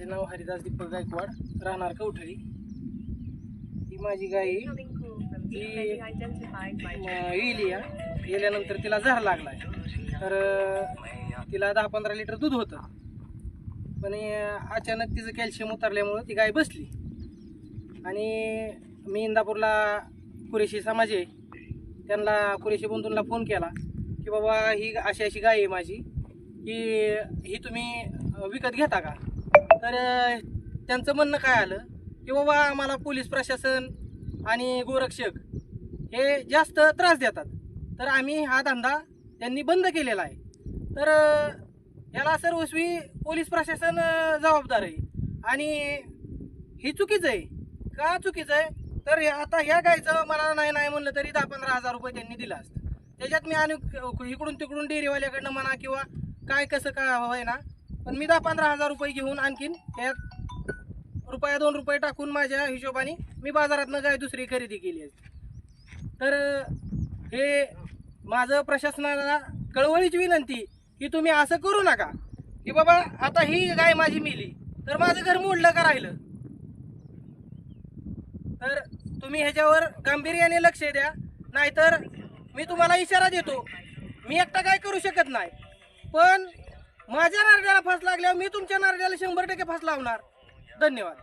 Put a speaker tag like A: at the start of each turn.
A: नाव हरिदास दीपक गायकवाड राहणार कवठळी. ही माझी गाय इलिया गेल्यानंतर तिला झार लागलाय तर तिला दहा पंधरा लिटर दूध होतं. पण अचानक तिचं कॅल्शियम उतरल्यामुळं ती गाय बसली. आणि मी इंदापूरला कुरेशी समाज आहे. त्यांना कुरेशी बंधूंना फोन केला की बाबा ही अशी अशी गाय आहे माझी. की ही तुम्ही विकत घेता का? तर त्यांचं म्हणणं काय आलं? की बाबा आम्हाला पोलीस प्रशासन आणि गोरक्षक हे जास्त त्रास देतात. तर आम्ही हा धंदा त्यांनी बंद केलेला आहे. तर याला सर्वस्वी पोलीस प्रशासन जबाबदार आहे. आणि ही चुकीचं आहे. का चुकीचं आहे? तर आता ह्या गायचं मला नाही नाही म्हणलं तरी दहा पंधरा हजार रुपये त्यांनी दिला असतं. त्याच्यात मी आणि इकडून तिकडून डेअरीवाल्याकडनं म्हणा किंवा काय कसं काय हवं आहे ना पण मी दहा पंधरा हजार रुपये घेऊन आणखीन त्यात रुपया दोन रुपये टाकून माझ्या हिशोबाने मी बाजारातनं गाय दुसरी खरेदी केली आहे. तर हे माझं प्रशासनाला कळवळीची विनंती की तुम्ही असं करू नका. की बाबा आता ही गाय माझी मिली तर माझं घर मोडलं का राहिलं? तर तुम्ही ह्याच्यावर गांभीर्याने लक्ष द्या नाहीतर मी तुम्हाला इशारा देतो. मी एकटा काय करू शकत नाही. पण माझ्या नारड्याला फास लागल्यावर मी तुमच्या नारड्याला शंभर टक्के फास लावणार. धन्यवाद.